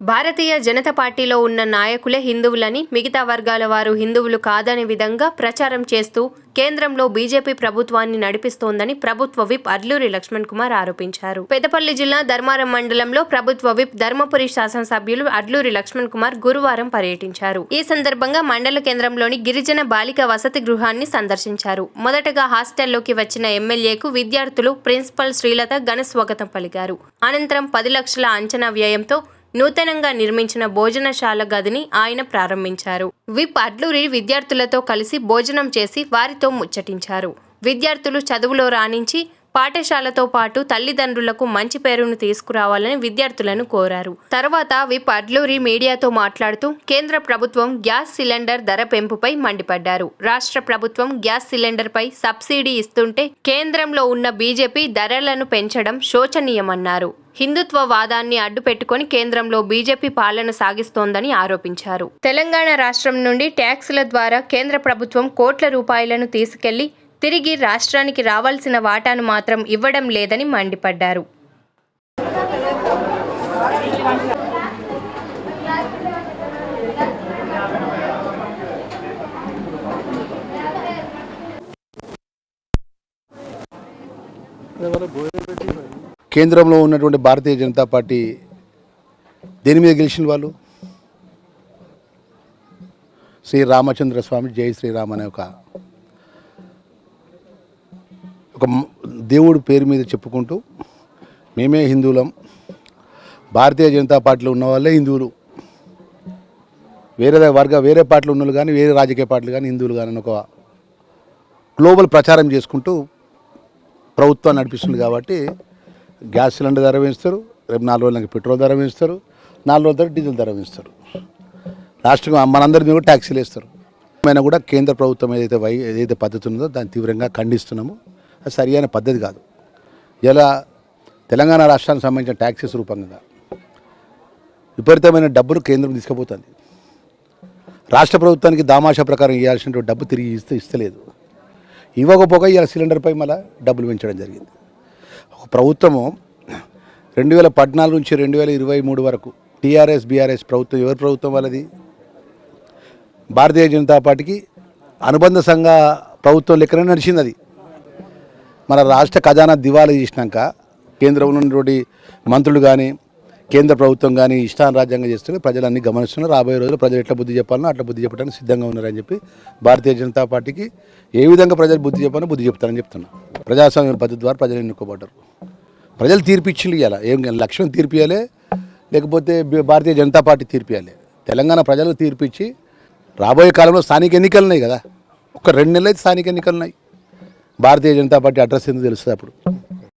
భారతీయ జనతా పార్టీలో ఉన్న నాయకులే హిందువులని మిగతా వర్గాల వారు హిందువులు కాదనే విధంగా ప్రచారం చేస్తూ కేంద్రంలో బీజేపీ ప్రభుత్వాన్ని నడిపిస్తోందని ప్రభుత్వ విప్ అర్లూరి లక్ష్మణ్ కుమార్ ఆరోపించారు. పెద్దపల్లి జిల్లా ధర్మారం మండలంలో ప్రభుత్వ విప్ ధర్మపురి శాసనసభ్యులు అర్లూరి లక్ష్మణ్ కుమార్ గురువారం పర్యటించారు. ఈ సందర్భంగా మండల కేంద్రంలోని గిరిజన బాలిక వసతి గృహాన్ని సందర్శించారు. మొదటగా హాస్టల్లోకి వచ్చిన ఎమ్మెల్యేకు విద్యార్థులు ప్రిన్సిపల్ శ్రీలత ఘన స్వాగతం పలికారు. అనంతరం పది లక్షల అంచనా వ్యయంతో నూతనంగా నిర్మించిన భోజనశాల గదిని ఆయన ప్రారంభించారు. విప్ అడ్లూరి విద్యార్థులతో కలిసి భోజనం చేసి వారితో ముచ్చటించారు. విద్యార్థులు చదువులో రాణించి పాఠశాలతో పాటు తల్లిదండ్రులకు మంచి పేరును తీసుకురావాలని విద్యార్థులను కోరారు. తర్వాత విప్ అడ్లూరి మీడియాతో మాట్లాడుతూ కేంద్ర ప్రభుత్వం గ్యాస్ సిలిండర్ ధర పెంపుపై మండిపడ్డారు. రాష్ట్ర ప్రభుత్వం గ్యాస్ సిలిండర్పై సబ్సిడీ ఇస్తుంటే కేంద్రంలో ఉన్న బీజేపీ ధరలను పెంచడం శోచనీయమన్నారు. హిందుత్వ వాదాన్ని అడ్డుపెట్టుకుని కేంద్రంలో బీజేపీ పాలన సాగిస్తోందని ఆరోపించారు. తెలంగాణ రాష్ట్రం నుండి ట్యాక్సుల ద్వారా కేంద్ర ప్రభుత్వం కోట్ల రూపాయలను తీసుకెళ్ళి తిరిగి రాష్ట్రానికి రావాల్సిన వాటాను మాత్రం ఇవ్వడం లేదని మండిపడ్డారు. కేంద్రంలో ఉన్నటువంటి భారతీయ జనతా పార్టీ దేని మీద గెలిచిన వాళ్ళు? శ్రీ రామచంద్ర స్వామి జై శ్రీరామ్ అనే ఒక ఒక దేవుడు పేరు మీద చెప్పుకుంటూ మేమే హిందువులం. భారతీయ జనతా పార్టీలో ఉన్న వాళ్ళే హిందువులు. వేరే వర్గ వేరే పార్టీలు ఉన్నవాళ్ళు కానీ వేరే రాజకీయ పార్టీలు కానీ హిందువులు కానీ అని ఒక గ్లోబల్ ప్రచారం చేసుకుంటూ ప్రభుత్వం నడిపిస్తుంది కాబట్టి గ్యాస్ సిలిండర్ ధర వేస్తారు రేపు నాలుగు రోజులకి పెట్రోల్ ధర వేస్తారు నాలుగు రోజుల ధర డీజిల్ ధర వేస్తారు. రాష్ట్రం మనందరి మీద కూడా ట్యాక్సీలు వేస్తారు. మేము కూడా కేంద్ర ప్రభుత్వం ఏదైతే వై ఏదైతే పద్ధతి ఉందో దాన్ని తీవ్రంగా ఖండిస్తున్నాము. అది సరి అయిన పద్ధతి కాదు. ఇలా తెలంగాణ రాష్ట్రానికి సంబంధించిన ట్యాక్సెస్ రూపంగా విపరీతమైన డబ్బులు కేంద్రం తీసుకుపోతుంది. రాష్ట్ర ప్రభుత్వానికి దామాషా ప్రకారం ఇవ్వాల్సినటువంటి డబ్బు తిరిగి ఇస్తే ఇస్తలేదు. ఇవ్వకపోగా ఇలా సిలిండర్పై మళ్ళీ డబ్బులు పెంచడం జరిగింది. ఒక ప్రభుత్వము రెండు వేల పద్నాలుగు నుంచి రెండు వేల ఇరవై మూడు వరకు టీఆర్ఎస్ బీఆర్ఎస్ ప్రభుత్వం ఎవరి ప్రభుత్వం వాళ్ళది? భారతీయ జనతా పార్టీకి అనుబంధ సంఘ ప్రభుత్వం లెక్కనే నడిచింది అది. మన రాష్ట్ర ఖజానా దివాలా చేసినాక కేంద్రంలో ఉన్నటువంటి మంత్రులు కానీ కేంద్ర ప్రభుత్వం కానీ ఇష్టాన్ రాజ్యాంగం చేస్తుంటే ప్రజలన్నీ గమనిస్తున్నారు. రాబోయే రోజులు ప్రజలు ఎట్లా బుద్ధి చెప్పాలనో అట్లా బుద్ధి చెప్పడానికి సిద్ధంగా ఉన్నారని చెప్పి భారతీయ జనతా పార్టీకి ఏ విధంగా ప్రజలు బుద్ధి చెప్పాలో బుద్ధి చెప్తారని చెప్తున్నా. ప్రజాస్వామ్య పద్ధతి ద్వారా ప్రజలు ఎన్నుకోబడ్డారు. ప్రజలు తీర్పిచ్చిండు ఇవ్వాలి ఏం లక్ష్యం తీర్పియాలి లేకపోతే భారతీయ జనతా పార్టీ తీర్పియాలి తెలంగాణ ప్రజలు తీర్పిచ్చి రాబోయే కాలంలో స్థానిక ఎన్నికలు ఉన్నాయి కదా. ఒక రెండు నెలలు అయితే స్థానిక ఎన్నికలు ఉన్నాయి. భారతీయ జనతా పార్టీ అడ్రస్ ఎందుకు తెలుస్తుంది అప్పుడు.